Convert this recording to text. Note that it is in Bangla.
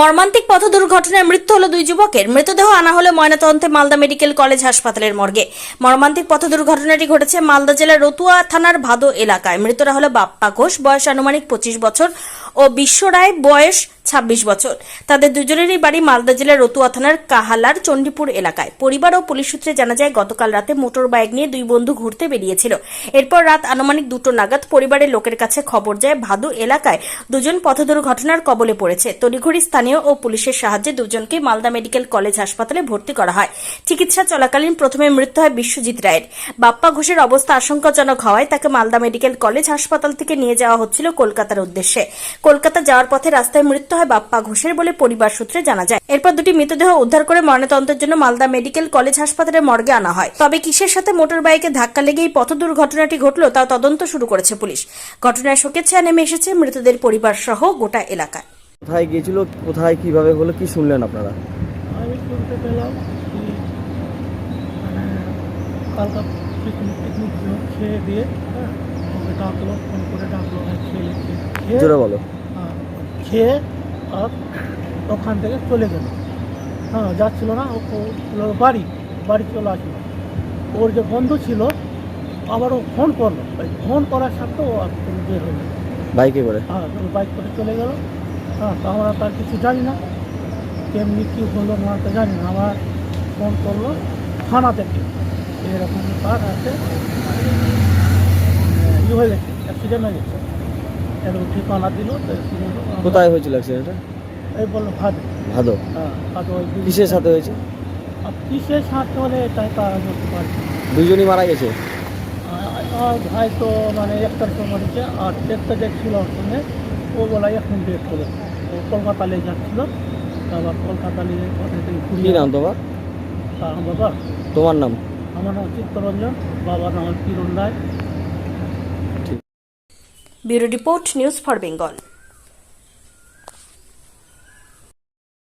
মর্মান্তিক পথ দুর্ঘটনায় মৃত্যু হলো দুই যুবকের। মৃতদেহ আনা হলো ময়নাতদন্তে মালদা মেডিকেল কলেজ হাসপাতালের মর্গে। মর্মান্তিক পথ দুর্ঘটনাটি ঘটেছে মালদা জেলার রতুয়া থানার ভাদো এলাকায়। মৃতরা হলো বাপ্পা ঘোষ, বয়স আনুমানিক পঁচিশ বছর, ও বিশ্ব রায়, বয়স ছাব্বিশ বছর। তাদের দুজনেরই বাড়ি মালদা জেলার রতুয়া থানার কাহালার চণ্ডীপুর এলাকায়। পরিবার ও পুলিশ সূত্রে জানা যায়, গতকাল রাতে মোটর বাইক নিয়ে দুই বন্ধু ঘুরতে বেরিয়েছিল। এরপর রাত আনুমানিক দুটো নাগাদ পরিবারের লোকের কাছে খবর যায়, ভাদু এলাকায় দুজন পথ দুর্ঘটনার কবলে পড়েছে। তড়িঘড়ি স্থানীয় ও পুলিশের সাহায্যে দুজনকে মালদা মেডিকেল কলেজ হাসপাতালে ভর্তি করা হয়। চিকিৎসা চলাকালীন প্রথমে মৃত্যু হয় বিশ্বজিৎ রায়ের। বাপ্পা ঘোষের অবস্থা আশঙ্কাজনক হওয়ায় তাকে মালদা মেডিকেল কলেজ হাসপাতাল থেকে নিয়ে যাওয়া হচ্ছিল কলকাতার উদ্দেশ্যে। কলকাতা যাওয়ার পথে রাস্তায় মৃত্যু হয় বাপ্পা ঘোষের বলে পরিবার সূত্রে জানা যায়। এরপর দুটি মৃতদেহ উদ্ধার করে ময়নাতদন্তের জন্য মালদা মেডিকেল কলেজ হাসপাতালের মর্গে আনা হয়। তবে কিসের সাথে মোটর বাইকে ধাক্কা লেগে এই পথ দুর্ঘটনাটি ঘটলো তা তদন্ত শুরু করেছে পুলিশ। ঘটনায় শোকের ছায়া নেমে এসেছে মৃতদের পরিবার সহ গোটা এলাকায়। কোথায় গিয়েছিল কোথায় কীভাবে হলো কি শুনলেন আপনারা? আমি শুনতে পেলাম কি মানে কালকা পিকনিক খেয়ে দিয়ে হ্যাঁ ওকে ডাকলো ফোন করে ডাকলো হ্যাঁ খেয়ে খেয়ে খেয়ে জোরে বলো। হ্যাঁ, খেয়ে আর ওখান থেকে চলে গেল। হ্যাঁ যাচ্ছিল না ও বাড়ি বাড়ি চলে আসলো। ওর যে বন্ধু ছিল আবার ও ফোন করল। ওই ফোন করার সাথে ও আর কোনো বের হলো বাইকে করে? হ্যাঁ বাইক করে চলে গেল। হ্যাঁ তো আমরা তার কিছু জানি না। কেমনি কী হলো না তো জানি না। আমার ফোন করল থানা থেকে এরকম কার আছে ই হয়ে গেছে অ্যাক্সিডেন্ট হয়ে গেছে। এরকম ঠিকানা দিল তো কোথায় হয়েছিল অ্যাক্সিডেন্টটা এই বলল ভাদ। ভাদো? হ্যাঁ ভাদ ওই দিন- কিসের সাথে হয়েছে? আর কিসের সাথে হলে এটাই তারা বলতে পারছি দুজনই মারা গেছে? আর- আর ভাই তো মানে একটার সময় মরেছে আর একটা দেখছিল ওর সঙ্গে ও বলা এখন ডেট করে ও কলকাতা নিয়ে যাচ্ছিল আবার কলকাতা নিয়ে থেকে কি ঘুরিয়ে নাম তোমার? তা বাবা। তোমার নাম? আমার নাম চিত্তরঞ্জন বাবার নাম Kiran Roy. Bureau report news for Bengal.